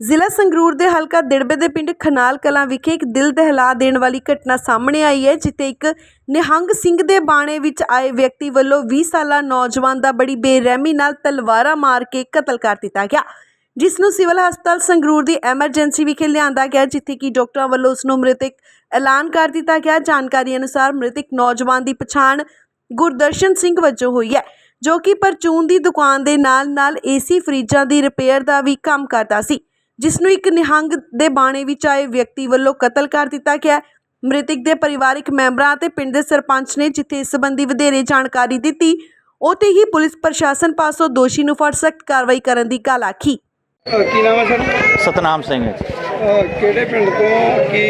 ਜ਼ਿਲ੍ਹਾ ਸੰਗਰੂਰ ਦੇ ਹਲਕਾ ਦਿੜਬੇ ਦੇ ਪਿੰਡ ਖਨਾਲ ਕਲਾਂ ਵਿਖੇ ਇੱਕ ਦਿਲ ਦਹਿਲਾ ਦੇਣ ਵਾਲੀ ਘਟਨਾ ਸਾਹਮਣੇ ਆਈ ਹੈ, ਜਿੱਥੇ ਇੱਕ ਨਿਹੰਗ ਸਿੰਘ ਦੇ ਬਾਣੇ ਵਿੱਚ ਆਏ ਵਿਅਕਤੀ ਵੱਲੋਂ 20 ਸਾਲਾ ਨੌਜਵਾਨ ਦਾ ਬੜੀ ਬੇਰਹਿਮੀ ਨਾਲ ਤਲਵਾਰਾਂ ਮਾਰ ਕੇ ਕਤਲ ਕਰ ਦਿੱਤਾ ਗਿਆ। ਜਿਸ ਨੂੰ ਸਿਵਲ ਹਸਪਤਾਲ ਸੰਗਰੂਰ ਦੀ ਐਮਰਜੈਂਸੀ ਵਿਖੇ ਲਿਆਂਦਾ ਗਿਆ, ਜਿੱਥੇ ਕਿ ਡਾਕਟਰਾਂ ਵੱਲੋਂ ਉਸ ਨੂੰ ਮ੍ਰਿਤਕ ਐਲਾਨ ਕਰ ਦਿੱਤਾ ਗਿਆ। ਜਾਣਕਾਰੀ ਅਨੁਸਾਰ ਮ੍ਰਿਤਕ ਨੌਜਵਾਨ ਦੀ ਪਛਾਣ ਗੁਰਦਰਸ਼ਨ ਸਿੰਘ ਵਜੋਂ ਹੋਈ ਹੈ, ਜੋ ਕਿ ਪਰਚੂਨ ਦੀ ਦੁਕਾਨ ਦੇ ਨਾਲ-ਨਾਲ ਏਸੀ ਫਰਿੱਜਾਂ ਦੀ ਰਿਪੇਅਰ ਦਾ ਵੀ ਕੰਮ ਕਰਦਾ ਸੀ। ਜਿਸ ਨੂੰ ਇੱਕ ਨਿਹੰਗ ਦੇ ਬਾਣੇ ਵਿੱਚ ਆਏ ਵਿਅਕਤੀ ਵੱਲੋਂ ਕਤਲ ਕਰ ਦਿੱਤਾ ਗਿਆ ਹੈ। ਮ੍ਰਿਤਕ ਦੇ ਪਰਿਵਾਰਕ ਮੈਂਬਰਾਂ ਅਤੇ ਪਿੰਡ ਦੇ ਸਰਪੰਚ ਨੇ ਜਿੱਥੇ ਇਸ ਸੰਬੰਧੀ ਵਧੇਰੇ ਜਾਣਕਾਰੀ ਦਿੱਤੀ ਉੱਥੇ ਹੀ ਪੁਲਿਸ ਪ੍ਰਸ਼ਾਸਨ ਪਾਸੋਂ ਦੋਸ਼ੀ ਨੂੰ ਫੜ ਸਖਤ ਕਾਰਵਾਈ ਕਰਨ ਦੀ ਗੱਲ ਆਖੀ। ਕੀ ਨਾਮ ਹੈ ਸਰ? ਸਤਨਾਮ ਸਿੰਘ ਜੀ। ਅ, ਕਿਹੜੇ ਪਿੰਡ ਤੋਂ ਕੀ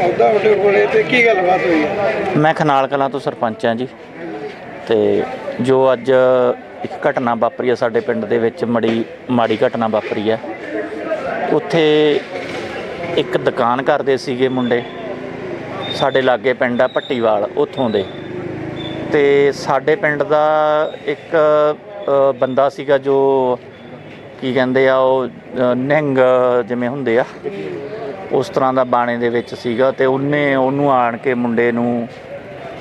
ਅਹੁਦਾ ਤੁਹਾਡੇ ਕੋਲੇ ਤੇ ਕੀ ਗੱਲਬਾਤ ਹੋਈ ਹੈ? ਮੈਂ ਖਨਾਲ ਕਲਾਂ ਤੋਂ ਸਰਪੰਚ ਹਾਂ ਜੀ। ਤੇ ਜੋ ਅੱਜ ਇੱਕ ਘਟਨਾ ਵਾਪਰੀ ਹੈ ਸਾਡੇ ਪਿੰਡ ਦੇ ਵਿੱਚ ਮੜੀ ਮਾੜੀ ਘਟਨਾ ਵਾਪਰੀ ਹੈ। ਉੱਥੇ ਇੱਕ ਦੁਕਾਨ ਕਰਦੇ ਸੀਗੇ ਮੁੰਡੇ। ਸਾਡੇ ਲਾਗੇ ਪਿੰਡ ਆ ਪੱਟੀਵਾਲ ਉੱਥੋਂ ਦੇ। ਤੇ ਸਾਡੇ ਪਿੰਡ ਦਾ ਇੱਕ ਬੰਦਾ ਸੀਗਾ ਜੋ ਕੀ ਕਹਿੰਦੇ ਆ ਉਹ ਨਿੰਗ ਜਿਵੇਂ ਹੁੰਦੇ ਆ, ਉਸ ਤਰ੍ਹਾਂ ਦਾ ਬਾਣੇ ਦੇ ਵਿੱਚ ਸੀਗਾ ਤੇ ਉਹਨੇ ਉਹਨੂੰ ਆਣ ਕੇ ਮੁੰਡੇ ਨੂੰ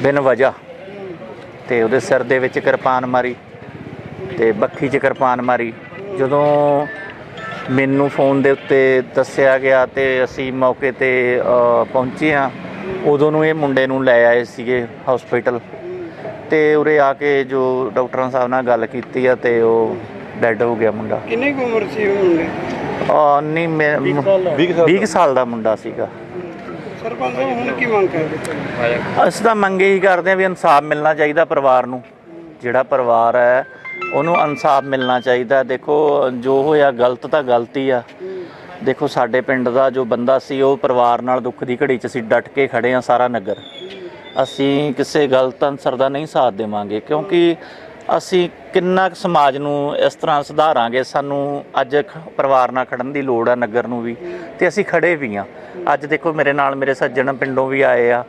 ਬਿਨ ਵਜ੍ਹਾ ਤੇ ਉਹਦੇ ਸਿਰ ਦੇ ਵਿੱਚ ਕਿਰਪਾਨ ਮਾਰੀ ਤੇ ਬੱਖੀ 'ਚ ਕਿਰਪਾਨ ਮਾਰੀ। ਜਦੋਂ ਮੈਨੂੰ ਫੋਨ ਦੇ ਉੱਤੇ ਦੱਸਿਆ ਗਿਆ ਤੇ ਅਸੀਂ ਮੌਕੇ ਤੇ ਪਹੁੰਚੇ ਆ ਉਦੋਂ ਨੂੰ ਇਹ ਮੁੰਡੇ ਨੂੰ ਲੈ ਆਏ ਸੀਗੇ ਹਸਪੀਟਲ ਤੇ ਉਰੇ ਆ ਕੇ ਜੋ ਡਾਕਟਰਾਂ ਸਾਹਿਬ ਨਾਲ ਗੱਲ ਕੀਤੀ ਆ ਤੇ ਉਹ ਡੈੱਡ ਹੋ ਗਿਆ ਮੁੰਡਾ। ਕਿੰਨੀ ਕੁ ਉਮਰ ਸੀ ਉਹ ਮੁੰਡੇ? ਆ ਨਹੀਂ ਮੈਂ 20 ਸਾਲ ਦਾ ਮੁੰਡਾ ਸੀਗਾ। ਸਰਪੰਚ ਸਾਹਿਬ ਹੁਣ ਕੀ ਮੰਗ ਕਰਦੇ? ਅਸੀਂ ਤਾਂ ਮੰਗੇ ਹੀ ਕਰਦੇ ਹਾਂ ਵੀ ਇਨਸਾਫ ਮਿਲਣਾ ਚਾਹੀਦਾ ਪਰਿਵਾਰ ਨੂੰ। ਜਿਹੜਾ ਪਰਿਵਾਰ ਹੈ ਉਹਨੂੰ ਇਨਸਾਫ ਮਿਲਣਾ ਚਾਹੀਦਾ। ਦੇਖੋ, ਜੋ ਹੋਇਆ ਗਲਤ ਤਾਂ ਗਲਤੀ ਆ। ਦੇਖੋ, ਸਾਡੇ ਪਿੰਡ ਦਾ ਜੋ ਬੰਦਾ ਸੀ, ਉਹ ਪਰਿਵਾਰ ਨਾਲ ਦੁੱਖ ਦੀ ਘੜੀ 'ਚ ਅਸੀਂ ਡਟ ਕੇ ਖੜੇ ਆ ਸਾਰਾ ਨਗਰ। ਅਸੀਂ ਕਿਸੇ ਗਲਤ ਅਨਸਰ ਦਾ ਨਹੀਂ ਸਾਥ ਦੇਵਾਂਗੇ, ਕਿਉਂਕਿ ਅਸੀਂ ਕਿੰਨਾ ਕੁ ਸਮਾਜ ਨੂੰ ਇਸ ਤਰ੍ਹਾਂ ਸੁਧਾਰਾਂਗੇ, ਸਾਨੂੰ ਅੱਜ ਖ- ਪਰਿਵਾਰ ਨਾਲ ਖੜਨ ਦੀ ਲੋੜ ਆ ਨਗਰ ਨੂੰ ਵੀ। ਤੇ ਅਸੀਂ ਖੜੇ ਵੀ ਆ ਅੱਜ ਦੇਖੋ, ਮੇਰੇ ਨਾਲ ਮੇਰੇ ਸੱਜਣ ਪਿੰਡੋਂ ਵੀ ਆਏ ਆ।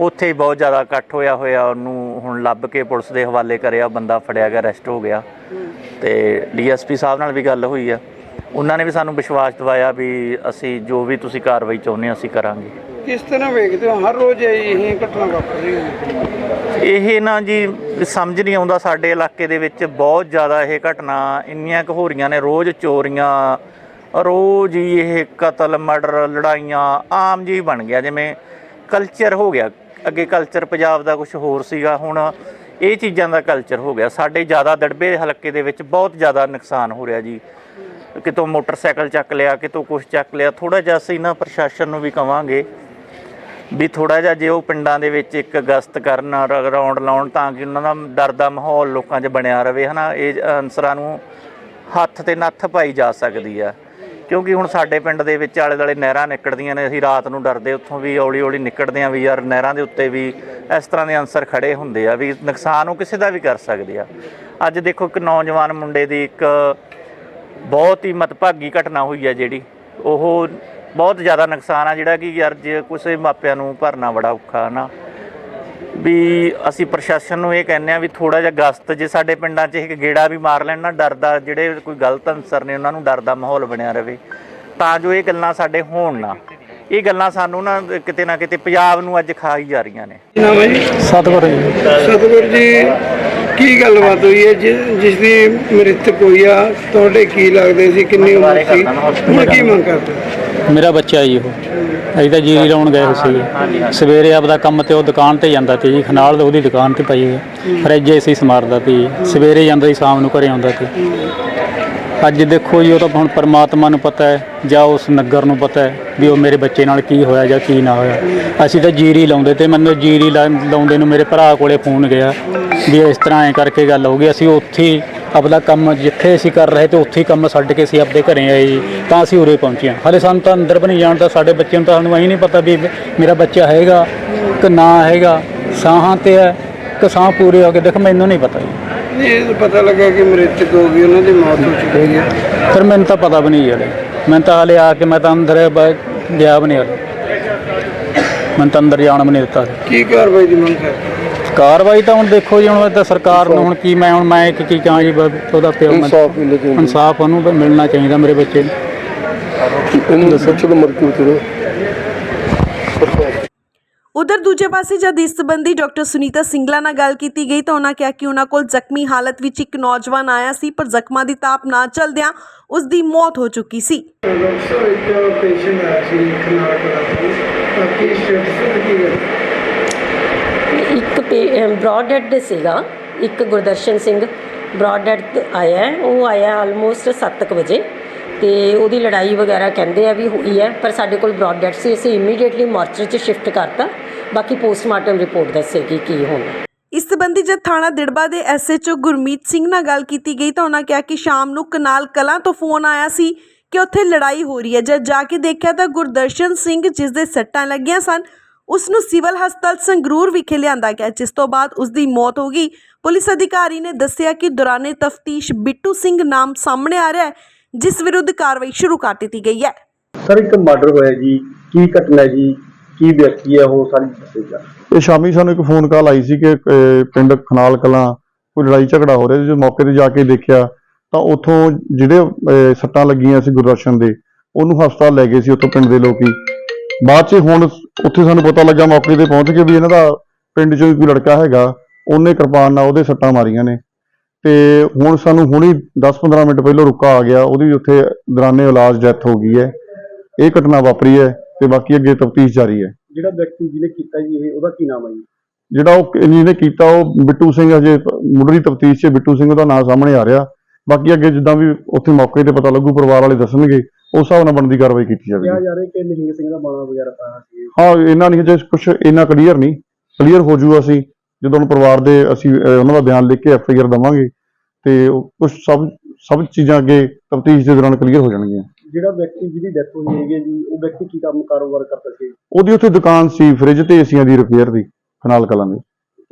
ਉੱਥੇ ਹੀ ਬਹੁਤ ਜ਼ਿਆਦਾ ਇਕੱਠ ਹੋਇਆ ਹੋਇਆ ਉਹਨੂੰ ਹੁਣ ਲੱਭ ਕੇ ਪੁਲਿਸ ਦੇ ਹਵਾਲੇ ਕਰਿਆ ਬੰਦਾ ਫੜਿਆ ਗਿਆ ਅਰੈਸਟ ਹੋ ਗਿਆ। ਤੇ ਡੀਐਸਪੀ ਸਾਹਿਬ ਨਾਲ ਵੀ ਗੱਲ ਹੋਈ ਆ। ਉਹਨਾਂ ਨੇ ਵੀ ਸਾਨੂੰ ਵਿਸ਼ਵਾਸ ਦਿਵਾਇਆ ਵੀ ਅਸੀਂ ਜੋ ਵੀ ਤੁਸੀਂ ਕਾਰਵਾਈ ਚਾਹੁੰਦੇ ਹੋ ਅਸੀਂ ਕਰਾਂਗੇ। ਕਿਸ ਤਰ੍ਹਾਂ ਵੇਖਦੇ ਹੋ? ਹਰ ਰੋਜ਼ ਇਹ ਘਟਨਾ ਵਾਪਰ ਰਹੀ ਹੈ ਇਹ ਨਾ ਜੀ ਸਮਝ ਨਹੀਂ ਆਉਂਦਾ ਸਾਡੇ ਇਲਾਕੇ ਦੇ ਵਿੱਚ ਬਹੁਤ ਜ਼ਿਆਦਾ ਇਹ ਘਟਨਾ ਇੰਨੀਆਂ ਕੁ ਹੋ ਰਹੀਆਂ ਨੇ ਰੋਜ਼ ਚੋਰੀਆਂ ਰੋਜ਼ ਹੀ ਇਹ ਕਤਲ ਮਰਡਰ ਲੜਾਈਆਂ ਆਮ ਜੀ ਬਣ ਗਿਆ। ਜਿਵੇਂ ਕਲਚਰ ਹੋ ਗਿਆ। ਅੱਗੇ ਕਲਚਰ ਪੰਜਾਬ ਦਾ ਕੁਝ ਹੋਰ ਸੀਗਾ, ਹੁਣ ਇਹ ਚੀਜ਼ਾਂ ਦਾ ਕਲਚਰ ਹੋ ਗਿਆ। ਸਾਡੇ ਜ਼ਿਆਦਾ ਦੜਬੇ ਹਲਕੇ ਦੇ ਵਿੱਚ ਬਹੁਤ ਜ਼ਿਆਦਾ ਨੁਕਸਾਨ ਹੋ ਰਿਹਾ ਜੀ। ਕਿਤੋਂ ਮੋਟਰਸਾਈਕਲ ਚੱਕ ਲਿਆ, ਕਿਤੋਂ ਕੁਝ ਚੱਕ ਲਿਆ ਥੋੜਾ ਜਿਹਾ ਅਸੀਂ ਨਾ ਪ੍ਰਸ਼ਾਸਨ ਨੂੰ ਵੀ ਕਵਾਂਗੇ ਵੀ ਥੋੜਾ ਜਿਹਾ ਜੇ ਉਹ ਪਿੰਡਾਂ ਦੇ ਵਿੱਚ ਇੱਕ ਗਸਤ ਕਰਨ, ਰੌਂਡ ਲਾਉਣ ਤਾਂ ਕਿ ਉਹਨਾਂ ਦਾ ਡਰ ਦਾ ਮਾਹੌਲ ਲੋਕਾਂ 'ਚ ਬਣਿਆ ਰਵੇ ਹਨਾ? ਇਹ ਅਨਸਰਾਂ ਨੂੰ ਹੱਥ ਤੇ ਨੱਥ ਪਾਈ ਜਾ ਸਕਦੀ ਆ। ਕਿਉਂਕਿ ਹੁਣ ਸਾਡੇ ਪਿੰਡ ਦੇ ਵਿੱਚ ਆਲੇ ਦਾਲੇ ਨਹਿਰਾਂ ਨਿਕਲਦੀਆਂ ਨੇ, ਅਸੀਂ ਰਾਤ ਨੂੰ ਡਰਦੇ, ਉੱਥੋਂ ਵੀ ਹੌਲੀ ਹੌਲੀ ਨਿਕਲਦੇ ਆ ਵੀ ਯਾਰ ਨਹਿਰਾਂ ਦੇ ਉੱਤੇ ਵੀ ਇਸ ਤਰ੍ਹਾਂ ਦੇ ਅਨਸਰ ਖੜੇ ਹੁੰਦੇ ਆ ਵੀ ਨੁਕਸਾਨ ਉਹ ਕਿਸੇ ਦਾ ਵੀ ਕਰ ਸਕਦੇ ਆ। ਅੱਜ ਦੇਖੋ ਇੱਕ ਨੌਜਵਾਨ ਮੁੰਡੇ ਦੀ ਇੱਕ ਬਹੁਤ ਹੀ ਮਤਭਾਗੀ ਘਟਨਾ ਹੋਈ ਹੈ ਜਿਹੜੀ, ਉਹ ਬਹੁਤ ਜ਼ਿਆਦਾ ਨੁਕਸਾਨ ਆ ਜਿਹੜਾ ਕਿ ਯਾਰ ਜੇ ਕਿਸੇ ਮਾਪਿਆਂ ਨੂੰ ਭਰਨਾ ਬੜਾ ਔਖਾ ਨਾ। ਵੀ ਅਸੀਂ ਪ੍ਰਸ਼ਾਸਨ ਨੂੰ ਇਹ ਕਹਿੰਦੇ ਆ ਵੀ ਥੋੜਾ ਜਿਹਾ ਗਸਤ ਜੇ ਸਾਡੇ ਪਿੰਡਾਂ 'ਚ ਇੱਕ ਗੇੜਾ ਵੀ ਮਾਰ ਲੈਣ ਨਾ ਡਰ ਦਾ ਜਿਹੜੇ ਕੋਈ ਗਲਤ ਅਨਸਰ ਨੇ ਉਹਨਾਂ ਨੂੰ ਡਰ ਦਾ ਮਾਹੌਲ ਬਣਿਆ ਰਵੇ। ਤਾਂ ਜੋ ਇਹ ਗੱਲਾਂ ਸਾਡੇ ਹੋਣ ਨਾ। ਇਹ ਗੱਲਾਂ ਸਾਨੂੰ ਨਾ ਕਿਤੇ ਨਾ ਕਿਤੇ ਪੰਜਾਬ ਨੂੰ ਅੱਜ ਖਾਈ ਜਾ ਰਹੀਆਂ ਨੇ। ਨਾਮ ਹੈ ਜੀ? ਸਤਿਗੁਰੂ ਜੀ। ਸਤਿਗੁਰ ਜੀ ਕੀ ਗੱਲਬਾਤ ਹੋਈ ਹੈ? ਜਿਸ ਦੀ ਮ੍ਰਿਤਕ ਹੋਈ ਆ ਤੁਹਾਡੇ ਕੀ ਲੱਗਦੇ ਸੀ? ਕਿੰਨੀ ਉਮਰ ਸੀ? ਹੁਣ ਕੀ ਮੰਗ ਕਰਦੇ ਮੇਰਾ ਬੱਚਾ ਜੀ ਉਹ। ਅਸੀਂ ਤਾਂ ਜੀਰੀ ਲਾਉਣ ਗਏ ਹੋਏ ਸੀਗੇ। ਸਵੇਰੇ ਆਪਦਾ ਕੰਮ ਤੇ ਉਹ ਦੁਕਾਨ ਤੇ ਜਾਂਦਾ ਤੇ ਜੀ, ਖਨਾਲ ਉਹਦੀ ਦੁਕਾਨ ਤੇ ਪਈ ਹੈ ਫਰਿੱਜ ਏਸੀ ਸਮਾਰਦਾ ਤੀ ਜੀ। ਸਵੇਰੇ ਜਾਂਦਾ ਸੀ, ਸ਼ਾਮ ਨੂੰ ਘਰੇ ਆਉਂਦਾ ਤੇ ਅੱਜ ਦੇਖੋ ਜੀ, ਉਹ ਤਾਂ ਹੁਣ ਪਰਮਾਤਮਾ ਨੂੰ ਪਤਾ ਹੈ, ਜਾਂ ਉਸ ਨਗਰ ਨੂੰ ਪਤਾ ਹੈ, ਵੀ ਉਹ ਮੇਰੇ ਬੱਚੇ ਨਾਲ ਕੀ ਹੋਇਆ ਜਾਂ ਕੀ ਨਾ ਹੋਇਆ। ਅਸੀਂ ਤਾਂ ਜੀਰੀ ਲਾਉਂਦੇ ਤੇ ਮੈਨੂੰ ਜੀਰੀ ਲਾ- ਲਾਉਂਦੇ ਨੂੰ ਮੇਰੇ ਭਰਾ ਕੋਲੇ ਫੋਨ ਗਿਆ, ਵੀ ਇਸ ਤਰ੍ਹਾਂ ਐ ਕਰਕੇ ਗੱਲ ਹੋ ਗਈ। ਅਸੀਂ ਉੱਥੇ ਹੀ ਆਪਦਾ ਕੰਮ ਜਿੱਥੇ ਅਸੀਂ ਕਰ ਰਹੇ ਤੇ ਉੱਥੇ ਹੀ ਕੰਮ ਛੱਡ ਕੇ ਅਸੀਂ ਆਪਦੇ ਘਰੇ ਆਏ ਜੀ ਤਾਂ ਅਸੀਂ ਉਰੇ ਪਹੁੰਚੇ ਹਾਂ। ਹਾਲੇ ਸਾਨੂੰ ਤਾਂ ਅੰਦਰ ਵੀ ਨਹੀਂ ਜਾਣਦਾ ਸਾਡੇ ਬੱਚੇ ਨੂੰ ਤਾਂ ਸਾਨੂੰ ਐਂ ਨਹੀਂ ਪਤਾ ਵੀ ਮੇਰਾ ਬੱਚਾ ਹੈਗਾ ਕਿ ਨਾ ਹੈਗਾ ਸਾਹਾਂ ਤੇ ਹੈ ਕਿ ਸਾਹ ਪੂਰੇ ਹੋ ਗਏ ਦੇਖ ਮੈਨੂੰ ਨਹੀਂ ਪਤਾ ਜੀ। ਇਹ ਪਤਾ ਲੱਗਾ ਕਿ ਮ੍ਰਿਤਕ ਹੋ ਗਈ ਉਹਨਾਂ ਦੀ ਮੌਤ ਹੋ ਚੁੱਕੀ ਹੈ। ਫਿਰ ਮੈਨੂੰ ਤਾਂ ਪਤਾ ਵੀ ਨਹੀਂ ਹਲੇ। ਮੈਂ ਤਾਂ ਹਲੇ ਆ ਕੇ ਮੈਂ ਤਾਂ ਅੰਦਰ ਗਿਆ ਵੀ ਨਹੀਂ ਹਲੇ। ਮੈਂ ਤਾਂ ਅੰਦਰ ਜਾਣ ਵੀ ਨਹੀਂ ਦਿੱਤਾ। ਕੀ ਕਾਰਵਾਈ ਦੀ ਮੰਗ ਕਰਦੇ ਕਾਰਵਾਈ ਤਾਂ ਹੁਣ ਦੇਖੋ ਜੀ ਹੁਣ ਤਾਂ ਸਰਕਾਰ ਨੂੰ ਹੁਣ ਕੀ ਮੈਂ ਹੁਣ ਮੈਂ ਕੀ ਕੀ ਕਹਾਂ ਜੀ ਉਹਦਾ ਪਿਓ ਮੈਂ ਇਨਸਾਫ ਉਹਨੂੰ। ਵੀ ਮਿਲਣਾ ਚਾਹੀਦਾ ਮੇਰੇ ਬੱਚੇ ਨੂੰ। ਇਹਨੂੰ ਦੱਸੋ ਚਲੋ ਮਰ ਕੇ ਚਲੋ ਉਧਰ ਦੂਜੇ ਪਾਸੇ ਜਦ ਇਸ ਸੰਬੰਧੀ ਡਾਕਟਰ ਸੁਨੀਤਾ ਸਿੰਗਲਾ ਨਾਲ ਗੱਲ ਕੀਤੀ ਗਈ ਤਾਂ ਉਹਨਾਂ ਕਿਹਾ ਕਿ ਉਹਨਾਂ ਕੋਲ ਜ਼ਖਮੀ ਹਾਲਤ ਵਿੱਚ ਇੱਕ ਨੌਜਵਾਨ ਆਇਆ ਸੀ ਪਰ ਜ਼ਖਮਾਂ ਦੀ ਤਾਪ ਨਾ ਚੱਲਦਿਆਂ ਉਸ ਦੀ ਮੌਤ ਹੋ ਚੁੱਕੀ ਸੀ। ਡਾਕਟਰ ਇੱਕ ਪੇਸ਼ੈਂਟ ਆਇਆ ਸੀ ਖਨਾਲ ਕਲਾ ਤੋਂ ਤਾਂ ਕੀ ਸਟੇਟਸ ਕੀ ਹੈ? ਇੱਕ ਬ੍ਰੌਡ ਦੇ ਸੀਗਾ। ਇੱਕ ਗੁਰਦਰਸ਼ਨ ਸਿੰਘ ਬ੍ਰੌਡ ਆਇਆ ਉਹ ਆਇਆ ਆਲਮੋਸਟ 7:00 ਵਜੇ ਤੇ ਉਹਦੀ ਲੜਾਈ ਵਗੈਰਾ ਕਹਿੰਦੇ ਆ ਵੀ ਹੋਈ ਹੈ, ਪਰ ਸਾਡੇ ਕੋਲ ਬ੍ਰੌਡ ਸੀ। ਅਸੀਂ ਇਮੀਡੀਏਟਲੀ ਮਾਰਚਰ 'ਚ ਸ਼ਿਫਟ ਕਰਤਾ। ਬਾਕੀ ਪੋਸਟਮਾਰਟਮ ਰਿਪੋਰਟ ਦੱਸੇਗੀ ਕੀ ਹੋਣਾ। ਇਸ ਸਬੰਧੀ ਜਦ ਥਾਣਾ ਦਿੜਬਾ ਦੇ ਐਸਐਚਓ ਗੁਰਮੀਤ ਸਿੰਘ ਨਾਲ ਗੱਲ ਕੀਤੀ ਗਈ ਤਾਂ ਉਹਨਾਂ ਕਿਹਾ ਕਿ ਸ਼ਾਮ ਨੂੰ ਕਨਾਲ ਕਲਾਂ ਤੋਂ ਫੋਨ ਆਇਆ ਸੀ ਕਿ ਉੱਥੇ ਲੜਾਈ ਹੋ ਰਹੀ ਹੈ। ਜਦ ਜਾ ਕੇ ਦੇਖਿਆ ਤਾਂ ਗੁਰਦਰਸ਼ਨ ਸਿੰਘ ਜਿਸ ਦੇ ਸੱਟਾਂ ਲੱਗੀਆਂ ਸਨ ਉਸ ਨੂੰ ਸਿਵਲ ਹਸਪਤਾਲ ਸੰਗਰੂਰ ਵਿਖੇ ਲਿਆਂਦਾ ਗਿਆ ਜਿਸ ਤੋਂ ਬਾਅਦ ਉਸ ਦੀ ਮੌਤ ਹੋ ਗਈ। ਪੁਲਿਸ ਅਧਿਕਾਰੀ ਨੇ ਦੱਸਿਆ ਕਿ ਦੌਰਾਨੇ ਤਫਤੀਸ਼ ਬਿੱਟੂ ਸਿੰਘ ਨਾਮ ਸਾਹਮਣੇ ਆ ਰਿਹਾ ਹੈ ਜਿਸ ਵਿਰੁੱਧ ਕਾਰਵਾਈ ਸ਼ੁਰੂ ਕਰ ਦਿੱਤੀ ਗਈ ਹੈ। ਸਰ ਇੱਕ ਮਰਡਰ ਹੋਇਆ ਜੀ। ਕੀ ਘਟਨਾ ਹੈ ਜੀ? ਕੀ ਵਿਅਕਤੀ ਹੈ ਉਹ ਸਾਰੀ ਦੱਸੇਗਾ ਇਹ ਸ਼ਾਮੀ ਸਾਨੂੰ ਇੱਕ ਫੋਨ ਕਾਲ ਆਈ ਸੀ ਕਿ ਅਹ, ਪਿੰਡ ਖਨਾਲ ਕਲਾਂ ਕੋਈ ਲੜਾਈ ਝਗੜਾ ਹੋ ਰਿਹਾ ਸੀ। ਜਦੋਂ ਮੌਕੇ ਤੇ ਜਾ ਕੇ ਦੇਖਿਆ ਤਾਂ ਉੱਥੋਂ ਜਿਹੜੇ ਅਹ, ਸੱਟਾਂ ਲੱਗੀਆਂ ਸੀ ਗੁਰਦਰਸ਼ਨ ਦੇ ਉਹਨੂੰ ਹਸਪਤਾਲ ਲੈ ਗਏ ਸੀ ਉੱਥੋਂ ਪਿੰਡ ਦੇ ਲੋਕੀ। ਬਾਅਦ 'ਚ ਹੁਣ ਉੱਥੇ ਸਾਨੂੰ ਪਤਾ ਲੱਗਾ ਮੌਕੇ ਤੇ ਪਹੁੰਚ ਕੇ ਵੀ ਇਹਨਾਂ ਦਾ ਪਿੰਡ 'ਚੋਂ ਕੋਈ ਲੜਕਾ ਹੈਗਾ ਉਹਨੇ ਕਿਰਪਾਨ ਨਾਲ ਉਹਦੇ ਸੱਟਾਂ ਮਾਰੀਆਂ ਨੇ। ਤੇ ਹੁਣ ਸਾਨੂੰ ਹੁਣੀ 10-15 ਮਿੰਟ ਪਹਿਲਾਂ ਰੁਕਾ ਆ ਗਿਆ ਉਹਦੀ ਉੱਥੇ ਦੌਰਾਨੇ ਇਲਾਜ ਡੈਥ ਹੋ ਗਈ ਹੈ। ਇਹ ਘਟਨਾ ਵਾਪਰੀ ਹੈ ਤੇ ਬਾਕੀ ਅੱਗੇ ਤਫਤੀਸ਼ ਜਾਰੀ ਹੈ। ਜਿਹੜਾ ਵਿਅਕਤੀ ਜਿਹਨੇ ਕੀਤਾ ਜੀ ਇਹ ਉਹਦਾ ਕੀ ਨਾਮ ਹੈ ਜੀ? ਜਿਹੜਾ ਉਹ ਜਿਹਨੇ ਕੀਤਾ ਉਹ ਬਿੱਟੂ ਸਿੰਘ ਅਜੇ ਮੁੱਢਲੀ ਤਫਤੀਸ਼ 'ਚ ਬਿੱਟੂ ਸਿੰਘ ਦਾ ਨਾਮ ਸਾਹਮਣੇ ਆ ਰਿਹਾ। ਬਾਕੀ ਅੱਗੇ ਜਿੱਦਾਂ ਵੀ ਉੱਥੇ ਮੌਕੇ ਤੇ ਪਤਾ ਲੱਗੂ ਪਰਿਵਾਰ ਵਾਲੇ ਦੱਸਣਗੇ। ਉਸ ਹਿਸਾਬ ਨਾਲ ਬਣਦੀ ਕਾਰਵਾਈ ਕੀਤੀ ਕਿਹਾ ਜਾਵੇਗੀ ਜਾ ਰਿਹਾ ਕਿ ਨਿਹੰਗ ਸਿੰਘ ਦਾ ਬਾਣਾ ਵਗੈਰਾ ਪਾਇਆ ਸੀ। ਹਾਂ ਇਹਨਾਂ ਨਹੀਂ ਹਜੇ ਕੁਝ ਇੰਨਾ ਕਲੀਅਰ ਨਹੀਂ। ਕਲੀਅਰ ਹੋ ਜੂਗਾ ਅਸੀਂ ਜਦੋਂ ਹੁਣ ਪਰਿਵਾਰ ਦੇ ਅਸੀਂ ਅਹ, ਉਹਨਾਂ ਦਾ ਬਿਆਨ ਲਿਖ ਕੇ ਐਫ ਆਈ ਆਰ ਦਵਾਂਗੇ ਤੇ ਕੁਝ ਸਭ ਸਭ ਚੀਜ਼ਾਂ ਅੱਗੇ ਤਫਤੀਸ਼ ਦੇ ਦੌਰਾਨ ਕਲੀਅਰ ਹੋ ਜਾਣਗੀਆਂ। ਜਿਹੜਾ ਵਿਅਕਤੀ ਜਿਹਦੀ ਡੈਥ ਹੋਈ ਹੈਗੀ ਹੈ ਜੀ ਉਹ ਵਿਅਕਤੀ ਕੀ ਕੰਮ ਕਾਰੋਬਾਰ ਕਰਦਾ ਸੀ? ਉਹਦੀ ਉੱਥੇ ਦੁਕਾਨ ਸੀ ਫ੍ਰਿਜ ਤੇ ਏਸੀਆਂ ਦੀ ਰਿਪੇਅਰ ਦੀ ਖਨਾਲ ਕਲਾਂ ਦੀ।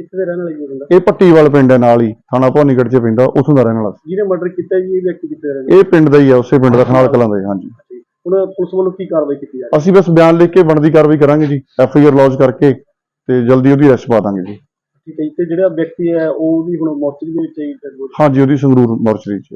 ਕਿੱਥੇ ਦੇ ਰਹਿਣ ਵਾਲਾ ਜੀ ਇਹ ਬੰਦਾ? ਇਹ ਪੱਟੀਵਾਲ ਪਿੰਡ ਹੈ ਨਾਲ ਹੀ। ਥਾਣਾ ਭਵਾਨੀਗੜ੍ਹ 'ਚ ਪੈਂਦਾ ਉੱਥੋਂ ਦਾ ਰਹਿਣ ਵਾਲਾ ਸੀ। ਜਿਹਨੇ ਮਰਡਰ ਕੀਤਾ ਜੀ ਇਹ ਵਿਅਕਤੀ ਕਿੱਥੇ ਦੇ ਰਹਿਣ ਇਹ ਪਿੰਡ ਦਾ ਹੀ ਆ ਉਸੇ ਪਿੰਡ ਦਾ ਖਨਾਲ ਕਲਾਂ ਦਾ ਹੀ, ਹਾਂਜੀ। ਵਾਲਾ ਸੀ ਹੁਣ ਪੁਲਿਸ ਵੱਲੋਂ ਕੀ ਕਾਰਵਾਈ ਕੀਤੀ ਜਾ ਰਹੀ ਅਸੀਂ ਬਸ ਬਿਆਨ ਲਿਖ ਕੇ ਬਣਦੀ ਕਾਰਵਾਈ ਕਰਾਂਗੇ ਜੀ ਐਫ ਆਈ ਆਰ ਲੌਂਚ ਕਰਕੇ ਤੇ ਜਲਦੀ ਉਹਦੀ ਅਰੈਸਟ ਪਾ ਦਾਂਗੇ ਜੀ। ਹੈ ਠੀਕ ਹੈ ਜੀ ਤੇ ਜਿਹੜਾ ਵਿਅਕਤੀ ਹੈ ਉਹ ਵੀ ਹੁਣ ਮੋਰਚਰੀ ਦੇ ਵਿੱਚ ਹੈ ਜੀ? ਹਾਂਜੀ ਉਹਦੀ ਸੰਗਰੂਰ ਮੋਰਚਰੀ 'ਚ